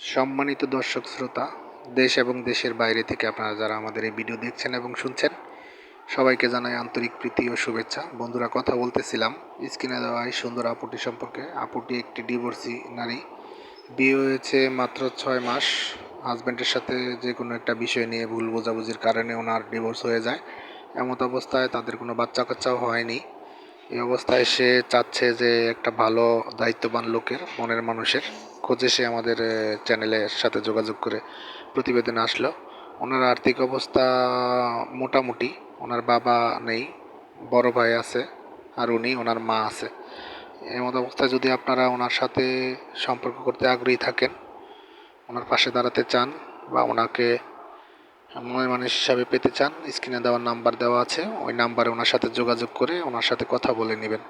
সম্মানিত দর্শক শ্রোতা, দেশ এবং দেশের বাইরে থেকে আপনারা যারা আমাদের এই ভিডিও দেখছেন এবং শুনছেন, সবাইকে জানাই আন্তরিক প্রীতি ও শুভেচ্ছা। বন্ধুরা, কথা বলতেছিলাম, স্ক্রিনে দেওয়া এই সুন্দর আপুটি সম্পর্কে। আপুটি একটি ডিভোর্সি নারী। বিয়ে হয়েছে মাত্র ছয় মাস। হাজব্যান্ডের সাথে যে কোনো একটা বিষয় নিয়ে ভুল বোঝাবুঝির কারণে ওনার ডিভোর্স হয়ে যায়। এমত অবস্থায় তাদের কোনো বাচ্চা কাচ্চাও হয়নি। এই অবস্থায় সে চাচ্ছে যে একটা ভালো দায়িত্ববান লোকের, মনের মানুষের। খোঁজে সে আমাদের চ্যানেলের সাথে যোগাযোগ করে প্রতিবেদনে আসলো। ওনার আর্থিক অবস্থা মোটামুটি, ওনার বাবা নেই, বড় ভাই আছে, আর উনি, ওনার মা আছে। এমত অবস্থায় যদি আপনারা ওনার সাথে সম্পর্ক করতে আগ্রহী থাকেন, ওনার পাশে দাঁড়াতে চান বা ওনাকে মনের মানুষ হিসাবে পেতে চান, স্ক্রিনে দেওয়ার নাম্বার দেওয়া আছে, ওই নাম্বারে ওনার সাথে যোগাযোগ করে ওনার সাথে কথা বলে নেবেন।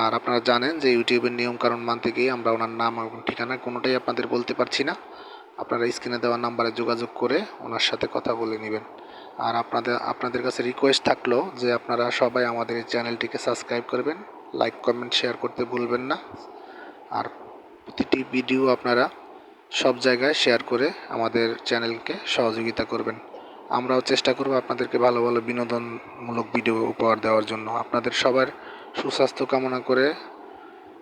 আর আপনারা জানেন যে ইউটিউবের নিয়ম নিয়মকানুন মানতে গিয়ে আমরা ওনার নাম এবং ঠিকানা কোনোটাই আপনাদের বলতে পারছি না। আপনারা স্ক্রিনে দেওয়া নাম্বারে যোগাযোগ করে ওনার সাথে কথা বলে নেবেন। আর আপনাদের আপনাদের কাছে রিকোয়েস্ট থাকল যে আপনারা সবাই আমাদের এই চ্যানেলটিকে সাবস্ক্রাইব করবেন লাইক কমেন্ট শেয়ার করতে ভুলবেন না। আর প্রতিটি ভিডিও আপনারা সব জায়গায় শেয়ার করে আমাদের চ্যানেলকে সহযোগিতা করবেন। আমরাও চেষ্টা করব আপনাদেরকে ভালো ভালো বিনোদনমূলক ভিডিও উপহার দেওয়ার জন্য। আপনাদের সবার সুস্বাস্থ্য কামনা করে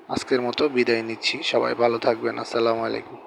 আজকের মতো বিদায় নিচ্ছি। সবাই ভালো থাকবেন। আসসালামু আলাইকুম।